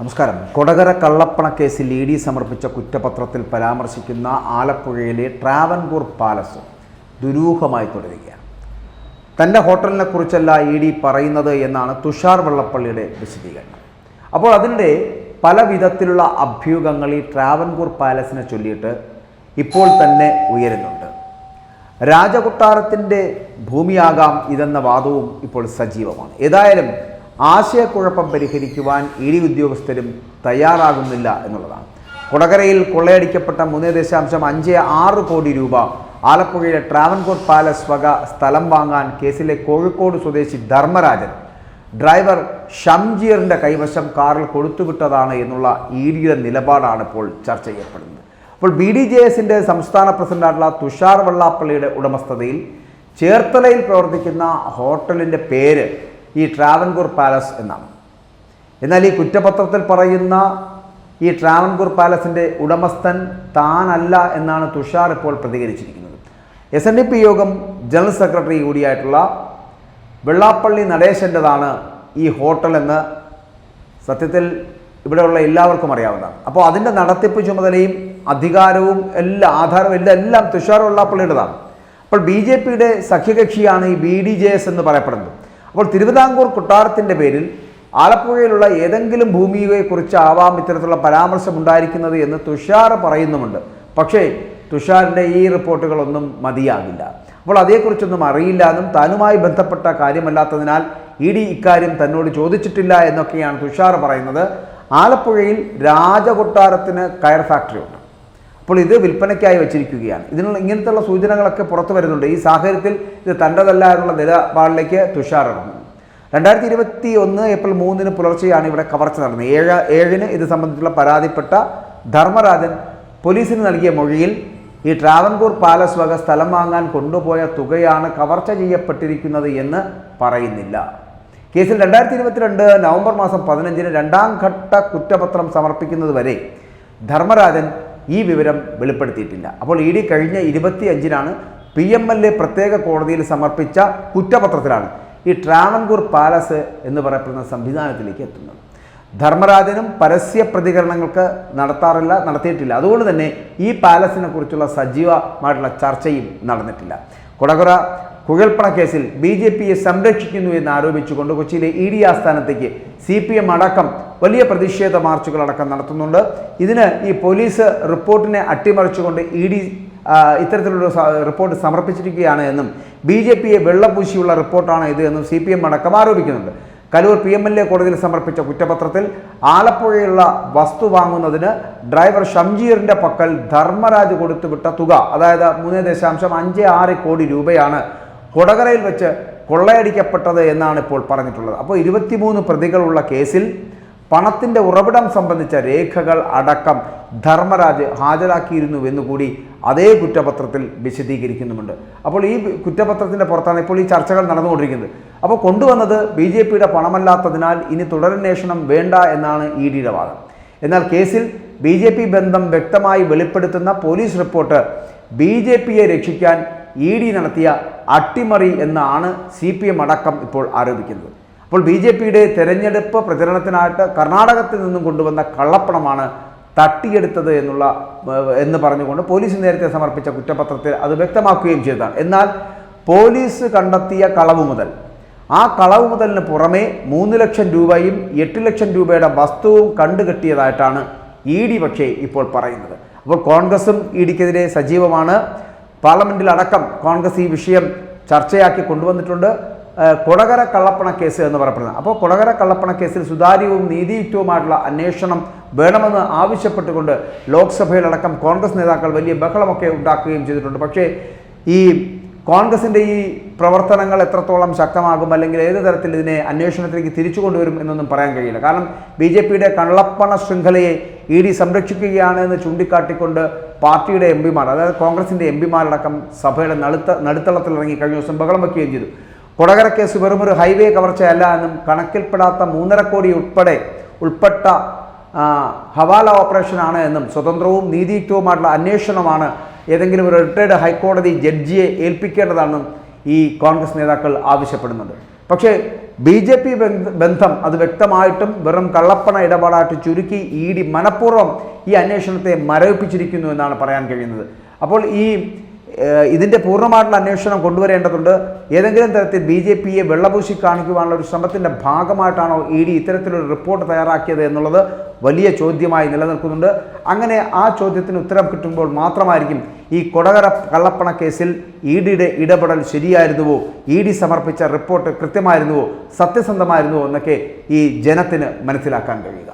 നമസ്കാരം. കൊടകര കള്ളപ്പണ കേസിൽ ഇ ഡി സമർപ്പിച്ച കുറ്റപത്രത്തിൽ പരാമർശിക്കുന്ന ആലപ്പുഴയിലെ ട്രാവൻകൂർ പാലസ് ദുരൂഹമായി തുടരുകയാണ്. തന്റെ ഹോട്ടലിനെ കുറിച്ചല്ല ഇ ഡി പറയുന്നത് എന്നാണ് തുഷാർ വെള്ളപ്പള്ളിയുടെ വിശദീകരണം. അപ്പോൾ അതിനിടെ പല വിധത്തിലുള്ള അഭ്യൂഹങ്ങൾ ഈ ട്രാവൻകൂർ പാലസിനെ ചൊല്ലിയിട്ട് ഇപ്പോൾ തന്നെ ഉയരുന്നുണ്ട്. രാജകൊട്ടാരത്തിന്റെ ഭൂമിയാകാം ഇതെന്ന വാദവും ഇപ്പോൾ സജീവമാണ്. ഏതായാലും ആശയക്കുഴപ്പം പരിഹരിക്കുവാൻ ഇരു ഉദ്യോഗസ്ഥരും തയ്യാറാകുന്നില്ല എന്നുള്ളതാണ്. കൊടകരയിൽ കൊള്ളയടിക്കപ്പെട്ട മൂന്ന് ദശാംശം അഞ്ച് ആറ് കോടി രൂപ ആലപ്പുഴയിലെ ട്രാവൻകൂർ പാലസ് വക സ്ഥലം വാങ്ങാൻ കേസിലെ കോഴിക്കോട് സ്വദേശി ധർമ്മരാജൻ. ഡ്രൈവർ ഷംജീറിന്റെ കൈവശം കാറിൽ കൊടുത്തുവിട്ടതാണ് എന്നുള്ള ഇ നിലപാടാണ് ഇപ്പോൾ ചർച്ച ചെയ്യപ്പെടുന്നത്. അപ്പോൾ ബി ഡി ജെ എസിന്റെ സംസ്ഥാന പ്രസിഡന്റായിട്ടുള്ള തുഷാർ വെള്ളാപ്പള്ളിയുടെ ഉടമസ്ഥതയിൽ ചേർത്തലയിൽ പ്രവർത്തിക്കുന്ന ഹോട്ടലിന്റെ പേര് ഈ ട്രാവൻകൂർ പാലസ് എന്നാണ്. എന്നാൽ ഈ കുറ്റപത്രത്തിൽ പറയുന്ന ഈ ട്രാവൻകൂർ പാലസിന്റെ ഉടമസ്ഥൻ താനല്ല എന്നാണ് തുഷാർ ഇപ്പോൾ പ്രതികരിച്ചിരിക്കുന്നത്. എസ് എൻ ഡി പി യോഗം ജനറൽ സെക്രട്ടറി കൂടിയായിട്ടുള്ള വെള്ളാപ്പള്ളി നടേശന്റെതാണ് ഈ ഹോട്ടൽ എന്ന് സത്യത്തിൽ ഇവിടെയുള്ള എല്ലാവർക്കും അറിയാവുന്നതാണ്. അപ്പോൾ അതിന്റെ നടത്തിപ്പ് ചുമതലയും അധികാരവും എല്ലാ ആധാരവും എല്ലാം എല്ലാം തുഷാർ വെള്ളാപ്പള്ളിയുടേതാണ്. അപ്പോൾ ബി ജെ പിയുടെ സഖ്യകക്ഷിയാണ് ഈ ബി ഡി ജെ എസ് എന്ന് പറയപ്പെടുന്നത്. അപ്പോൾ തിരുവിതാംകൂർ കൊട്ടാരത്തിന്റെ പേരിൽ ആലപ്പുഴയിലുള്ള ഏതെങ്കിലും ഭൂമിയെക്കുറിച്ചാവാം ഇത്തരത്തിലുള്ള പരാമർശം ഉണ്ടായിരിക്കുന്നത് എന്ന് തുഷാർ പറയുന്നുമുണ്ട്. പക്ഷേ തുഷാറിന്റെ ഈ റിപ്പോർട്ടുകളൊന്നും മതിയാകില്ല. അപ്പോൾ അതേക്കുറിച്ചൊന്നും അറിയില്ല എന്നും താനുമായി ബന്ധപ്പെട്ട കാര്യമല്ലാത്തതിനാൽ ഇ ഡി ഇക്കാര്യം തന്നോട് ചോദിച്ചിട്ടില്ല എന്നൊക്കെയാണ് തുഷാർ പറയുന്നത്. ആലപ്പുഴയിൽ രാജകൊട്ടാരത്തിന് കയർ ഫാക്ടറി ഉണ്ട് അപ്പോൾ ഇത് വിൽപ്പനയ്ക്കായി വെച്ചിരിക്കുകയാണ്. ഇതിനുള്ള ഇങ്ങനത്തെയുള്ള സൂചനകളൊക്കെ പുറത്തു വരുന്നുണ്ട്. ഈ സാഹചര്യത്തിൽ ഇത് തന്റെതല്ല എന്നുള്ള നിലപാടിലേക്ക് തുഷാറിറങ്ങും രണ്ടായിരത്തി ഇരുപത്തി ഒന്ന് ഏപ്രിൽ മൂന്നിന് പുലർച്ചെയാണ് ഇവിടെ കവർച്ച നടന്നത്. ഏഴ് ഏഴിന് ഇത് സംബന്ധിച്ചുള്ള പരാതിപ്പെട്ട ധർമ്മരാജൻ പോലീസിന് നൽകിയ മൊഴിയിൽ ഈ ട്രാവൻകൂർ പാലസ് വക സ്ഥലം വാങ്ങാൻ കൊണ്ടുപോയ തുകയാണ് കവർച്ച ചെയ്യപ്പെട്ടിരിക്കുന്നത് എന്ന് പറയുന്നില്ല. കേസിൽ രണ്ടായിരത്തി ഇരുപത്തിരണ്ട് നവംബർ മാസം പതിനഞ്ചിന് രണ്ടാം ഘട്ട കുറ്റപത്രം സമർപ്പിക്കുന്നത് വരെ ധർമ്മരാജൻ ഈ വിവരം വെളിപ്പെടുത്തിയിട്ടില്ല. അപ്പോൾ ഇ ഡി കഴിഞ്ഞ ഇരുപത്തി അഞ്ചിനാണ് പി എം എൽ എ പ്രത്യേക കോടതിയിൽ സമർപ്പിച്ച കുറ്റപത്രത്തിലാണ് ഈ ട്രാവൻകൂർ പാലസ് എന്ന് പറയപ്പെടുന്ന സംവിധാനത്തിലേക്ക് എത്തുന്നത്. ധർമ്മരാജനും പരസ്യ പ്രതികരണങ്ങൾക്ക് നടത്താറില്ല നടത്തിയിട്ടില്ല. അതുകൊണ്ട് തന്നെ ഈ പാലസിനെ കുറിച്ചുള്ള സജീവമായിട്ടുള്ള ചർച്ചയും നടന്നിട്ടില്ല. കൊടകര കുഴൽപ്പണ കേസിൽ ബി ജെ പിയെ സംരക്ഷിക്കുന്നു എന്ന് ആരോപിച്ചുകൊണ്ട് കൊച്ചിയിലെ ഇ ഡി ആസ്ഥാനത്തേക്ക് സി പി എം അടക്കം വലിയ പ്രതിഷേധ മാർച്ചുകൾ അടക്കം നടത്തുന്നുണ്ട്. ഇതിന് ഈ പോലീസ് റിപ്പോർട്ടിനെ അട്ടിമറിച്ചുകൊണ്ട് ഇ ഡി ഇത്തരത്തിലുള്ള റിപ്പോർട്ട് സമർപ്പിച്ചിരിക്കുകയാണ് എന്നും ബി ജെ പിയെ വെള്ളപൂശിയുള്ള റിപ്പോർട്ടാണ് ഇത് എന്നും സി പി എം അടക്കം ആരോപിക്കുന്നുണ്ട്. Kaloor P M L A കോടതിയിൽ സമർപ്പിച്ച കുറ്റപത്രത്തിൽ ആലപ്പുഴയുള്ള വസ്തു വാങ്ങുന്നതിന് ഡ്രൈവർ ഷംജീറിന്റെ പക്കൽ ധർമ്മരാജ് കൊടുത്തുവിട്ട തുക അതായത് മൂന്ന് ദശാംശം അഞ്ച് ആറ് കോടി രൂപയാണ് കൊടകരയിൽ വെച്ച് കൊള്ളയടിക്കപ്പെട്ടത് എന്നാണ് ഇപ്പോൾ പറഞ്ഞിട്ടുള്ളത്. അപ്പോൾ ഇരുപത്തിമൂന്ന് പ്രതികളുള്ള കേസിൽ പണത്തിന്റെ ഉറവിടം സംബന്ധിച്ച രേഖകൾ അടക്കം ധർമ്മരാജ് ഹാജരാക്കിയിരുന്നു എന്നുകൂടി അതേ കുറ്റപത്രത്തിൽ വിശദീകരിക്കുന്നുമുണ്ട്. അപ്പോൾ ഈ കുറ്റപത്രത്തിന്റെ പുറത്താണ് ഇപ്പോൾ ഈ ചർച്ചകൾ നടന്നുകൊണ്ടിരിക്കുന്നത്. അപ്പോൾ കൊണ്ടുവന്നത് ബി ജെ പിയുടെ പണമല്ലാത്തതിനാൽ ഇനി തുടരന്വേഷണം വേണ്ട എന്നാണ് ഇ ഡിയുടെ വാദം. എന്നാൽ കേസിൽ ബി ജെ പി ബന്ധം വ്യക്തമായി വെളിപ്പെടുത്തുന്ന പോലീസ് റിപ്പോർട്ട് ബി ജെ പിയെ രക്ഷിക്കാൻ ഇ ഡി നടത്തിയ അട്ടിമറി എന്നാണ് സി പി എം അടക്കം ഇപ്പോൾ ആരോപിക്കുന്നത്. അപ്പോൾ ബി ജെ പിയുടെ തെരഞ്ഞെടുപ്പ് പ്രചരണത്തിനായിട്ട് കർണാടകത്തിൽ നിന്നും കൊണ്ടുവന്ന കള്ളപ്പണമാണ് തട്ടിയെടുത്തത് എന്നുള്ള എന്ന് പറഞ്ഞുകൊണ്ട് പോലീസ് നേരത്തെ സമർപ്പിച്ച കുറ്റപത്രത്തിൽ അത് വ്യക്തമാക്കുകയും ചെയ്തതാണ് എന്നാൽ പോലീസ് കണ്ടെത്തിയ കളവ് മുതൽ ആ കളവ് മുതലിന് പുറമേ മൂന്ന് ലക്ഷം രൂപയും എട്ട് ലക്ഷം രൂപയുടെ വസ്തുവും കണ്ടുകെട്ടിയതായിട്ടാണ് ഇ ഡി പക്ഷേ ഇപ്പോൾ പറയുന്നത്. അപ്പോൾ കോൺഗ്രസും ഇ ഡിക്കെതിരെ സജീവമാണ്. പാർലമെന്റിലടക്കം കോൺഗ്രസ് ഈ വിഷയം ചർച്ചയാക്കി കൊണ്ടുവന്നിട്ടുണ്ട്. കുടകര കൊടകര കള്ളപ്പണ കേസ് എന്ന് പറയപ്പെടുന്നത്. അപ്പോൾ കൊടകര കള്ളപ്പണ കേസിൽ സുതാര്യവും നീതിയുക്തവുമായിട്ടുള്ള അന്വേഷണം വേണമെന്ന് ആവശ്യപ്പെട്ടുകൊണ്ട് ലോക്സഭയിലടക്കം കോൺഗ്രസ് നേതാക്കൾ വലിയ ബഹളമൊക്കെ ഉണ്ടാക്കുകയും ചെയ്തിട്ടുണ്ട്. പക്ഷേ ഈ കോൺഗ്രസിന്റെ ഈ പ്രവർത്തനങ്ങൾ എത്രത്തോളം ശക്തമാകും അല്ലെങ്കിൽ ഏത് തരത്തിൽ ഇതിനെ അന്വേഷണത്തിലേക്ക് തിരിച്ചു കൊണ്ടുവരും എന്നൊന്നും പറയാൻ കഴിയില്ല. കാരണം ബി ജെ പിയുടെ കള്ളപ്പണ ശൃംഖലയെ ഇ ഡി സംരക്ഷിക്കുകയാണ് എന്ന് ചൂണ്ടിക്കാട്ടിക്കൊണ്ട് പാർട്ടിയുടെ എം പിമാർ അതായത് കോൺഗ്രസിന്റെ എം പിമാരടക്കം സഭയുടെ നടുത്ത നടുത്തളത്തിൽ ഇറങ്ങി കഴിഞ്ഞ ദിവസം ബഹളം വയ്ക്കുകയും ചെയ്തു. കൊടകര കേസ് വെറുമൊരു ഹൈവേ കവർച്ചയല്ല എന്നും കണക്കിൽപ്പെടാത്ത മൂന്നര കോടി ഉൾപ്പെടെ ഉൾപ്പെട്ട ഹവാല ഓപ്പറേഷനാണ് എന്നും സ്വതന്ത്രവും നീതിയുക്തവുമായിട്ടുള്ള അന്വേഷണമാണ് ഏതെങ്കിലും ഒരു റിട്ടയർഡ് ഹൈക്കോടതി ജഡ്ജിയെ ഏൽപ്പിക്കേണ്ടതാണെന്നും ഈ കോൺഗ്രസ് നേതാക്കൾ ആവശ്യപ്പെടുന്നുണ്ട്. പക്ഷേ ബി ജെ പി ബന്ധം അത് വ്യക്തമായിട്ടും വെറും കള്ളപ്പണ ഇടപാടായിട്ട് ചുരുക്കി ഇ ഡി മനഃപൂർവം ഈ അന്വേഷണത്തെ മരവിപ്പിച്ചിരിക്കുന്നു എന്നാണ് പറയാൻ കഴിയുന്നത്. അപ്പോൾ ഈ ഇതിന്റെ പൂർണമായിട്ടുള്ള അന്വേഷണം കൊണ്ടുവരേണ്ടതുണ്ട്. ഏതെങ്കിലും തരത്തിൽ ബി ജെ പിയെ വെള്ളപൂശി കാണിക്കുവാനുള്ള ഒരു ശ്രമത്തിന്റെ ഭാഗമായിട്ടാണോ ഇ ഡി ഇത്തരത്തിലൊരു റിപ്പോർട്ട് തയ്യാറാക്കിയത് എന്നുള്ളത് വലിയ ചോദ്യമായി നിലനിൽക്കുന്നുണ്ട്. അങ്ങനെ ആ ചോദ്യത്തിന് ഉത്തരം കിട്ടുമ്പോൾ മാത്രമായിരിക്കും ഈ കൊടകര കള്ളപ്പണ കേസിൽ ഇ ഡിയുടെ ഇടപെടൽ ശരിയായിരുന്നുവോ ഇ ഡി സമർപ്പിച്ച റിപ്പോർട്ട് കൃത്യമായിരുന്നുവോ സത്യസന്ധമായിരുന്നുവോ എന്നൊക്കെ ഈ ജനത്തിന് മനസ്സിലാക്കാൻ കഴിയുക.